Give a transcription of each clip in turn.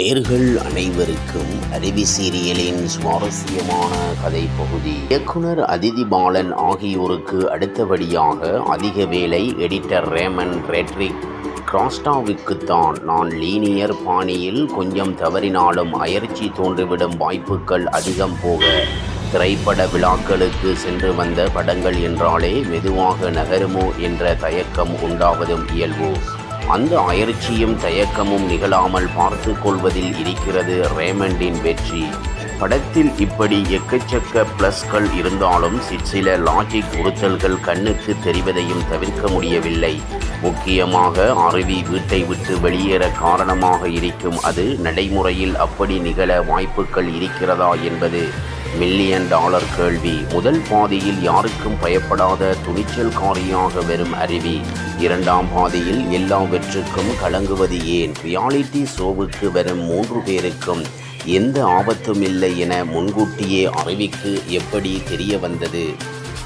நேர்கள் அனைவருக்கும் அறிவி சீரியலின் சுவாரஸ்யமான கதை பகுதி இயக்குனர் அதிதி பாலன் ஆகியோருக்கு அடுத்தபடியாக அதிக வேலை எடிட்டர் ரேமன் ரெட்ரிக் கிராஸ்டாவுக்குத்தான் நான் லீனியர் பாணியில் கொஞ்சம் தவறினாலும் அயற்சி தோன்றிவிடும் வாய்ப்புகள் அதிகம் போக திரைப்பட விழாக்களுக்கு சென்று வந்த படங்கள் என்றாலே மெதுவாக நகருமோ என்ற தயக்கம் உண்டாவதும் இயல்பு. அந்த அயற்சியும் தயக்கமும் நிகழாமல் பார்த்து கொள்வதில் இருக்கிறது ரேமண்டின் வெற்றி. படத்தில் இப்படி எக்கச்சக்க பிளஸ்கள் இருந்தாலும் சிற்சில லாஜிக் உறுத்தல்கள் கண்ணுக்கு தெரிவதையும் தவிர்க்க முடியவில்லை. முக்கியமாக அருவி வீட்டை விட்டு வெளியேற காரணமாக இருக்கும் அது நடைமுறையில் அப்படி நிகழ வாய்ப்புகள் இருக்கிறதா என்பது. மில்லியன் டாலர் கேள்வி. முதல் பாதியில் யாருக்கும் பயப்படாத துணிச்சல்காரியாக வரும் அருவி. இரண்டாம் பாதியில் எல்லாவற்றுக்கும் கலங்குவது ஏன்? ரியாலிட்டி ஷோவுக்கு வரும் மூன்று பேருக்கும் எந்த ஆபத்தும் இல்லை என முன்கூட்டியே அருவிக்கு எப்படி தெரிய வந்தது?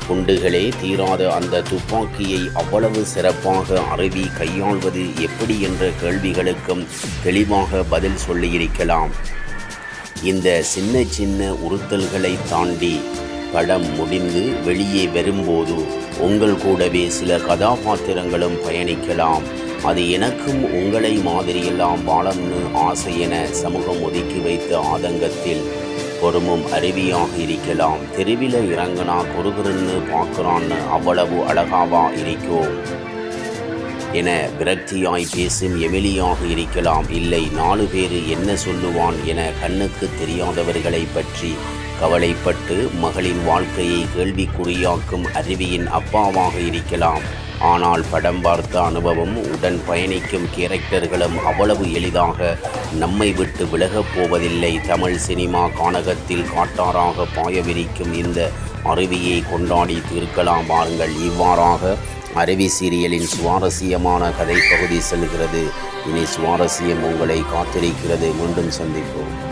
குண்டுகளே தீராத அந்த துப்பாக்கியை அவ்வளவு சிறப்பாக அருவி கையாள்வது எப்படி என்ற கேள்விகளுக்கும் தெளிவாக பதில் சொல்லியிருக்கலாம். இந்த சின்ன சின்ன உறுத்தல்களை தாண்டி படம் முடிந்து வெளியே வரும்போது உங்கள் கூடவே சில கதாபாத்திரங்களும் பயணிக்கலாம். அது எனக்கும் உங்களை மாதிரியெல்லாம் வாழம்னு ஆசை என சமூகம் ஒதுக்கி வைத்த ஆதங்கத்தில் பொறுமும் அருவியாக இருக்கலாம். தெருவில் இறங்கினா குறுகுறுன்னு பார்க்குறான்னு அவ்வளவு அழகாவா இருக்கும் என விரக்தியாய் பேசும் எமிலியாக இருக்கலாம். இல்லை நாலு பேர் என்ன சொல்லுவான் என கண்ணுக்கு தெரியாதவர்களை பற்றி கவலைப்பட்டு மகளின் வாழ்க்கையை கேள்விக்குறியாக்கும் அருவியின் அப்பாவாக இருக்கலாம். ஆனால் படம் பார்த்த அனுபவம் உடன் பயணிக்கும் கேரக்டர்களும் அவ்வளவு எளிதாக நம்மை விட்டு விலகப் போவதில்லை. தமிழ் சினிமா கானகத்தில் காட்டாராக பாயவிரிக்கும் இந்த அருவியை கொண்டாடி தீர்க்கலாம் பாருங்கள். இவ்வாறாக அருவி சீரியலின் சுவாரஸ்யமான கதை பகுதி செல்கிறது. இனி சுவாரஸ்யம் உங்களை காத்திருக்கிறது. மீண்டும் சந்திப்போம்.